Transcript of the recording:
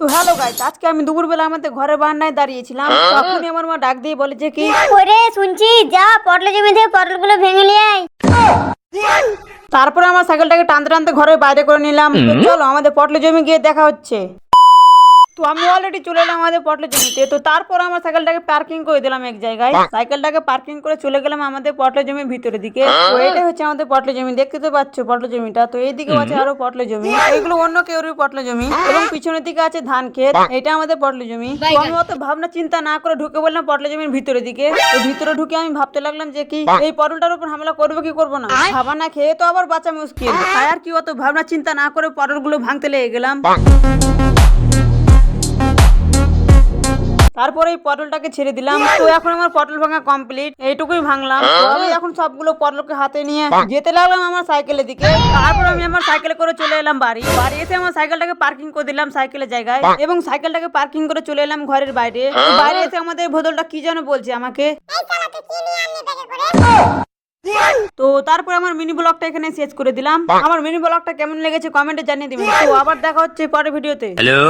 তো hello guys আজকে আমি দুপুরবেলা আমাদের ঘরে বান্নায় দাঁড়িয়েছিলাম। তখনই আমার মা ডাক দিয়ে বলে যে কি? ওরে শুনছি যা পটল জমি থেকে পটলগুলো ভেঙে নিয়ে আয়। তারপরে আমার সাইকেলটাকে টানতে টানতে ঘরের বাইরে করে নিলাম। তো চলো আমাদের পটলে জমি গিয়ে দেখা হচ্ছে। তো আমি অলরেডি চলে এলাম আমাদের পটলে জমিতে। তো তারপর আমার সাইকেলটাকে পার্কিং করে দিলাম এক জায়গায়। সাইকেলটাকে পার্কিং করে চলে গেলাম আমাদের পটলে জমির ভিতরের দিকে। তো এটাই হচ্ছে আমাদের পটলে জমি। দেখতে তো পাচ্ছ পটলে জমিটা। তো এইদিকে আছে আরও পটলে জমি। এগুলো অন্য কেউরই পটলে জমি। এবং পিছনের দিকে আছে ধান ক্ষেত। এটা আমাদের পটলে জমি। তো আমি অত ভাবনা চিন্তা না করে ঢুকে বললাম পটলে জমির ভিতরের দিকে। তো ভিতরে ঢুকে আমি ভাবতে লাগলাম যে কি এই পটলটার উপর হামলা করব কি করব না? খাবার না খেয়ে তো আবার বাঁচা মুশকিল। আর কি অত ভাবনা চিন্তা না করে পটলগুলো ভাঙতে লেগে গেলাম। তারপরে এই পটলটাকে ছেড়ে দিলাম। তো এখন আমার পটল ভাঙা কমপ্লিট এইটুকুই ভাঙলাম। তো আমি এখন সবগুলো পটলকে হাতে নিয়ে যেতে লাগলাম আমার সাইকেলের দিকে। তারপর আমি আমার সাইকেলে করে চলে এলাম বাড়ি। বাড়ি এসে আমার সাইকেলটাকে পার্কিং করে দিলাম সাইকেলের জায়গায় এবং সাইকেলটাকে পার্কিং করে চলে এলাম ঘরের বাইরে। বাইরে এসে আমাদের ভোদলটা কি যেন বলছে আমাকে? তো তারপর আমার মিনি ব্লগটা এখানে শেষ করে দিলাম। আমার মিনি ব্লগটা কেমন লেগেছে কমেন্টে জানিয়ে দিবেন। তো আবার দেখা হচ্ছে পরের ভিডিওতে হ্যালো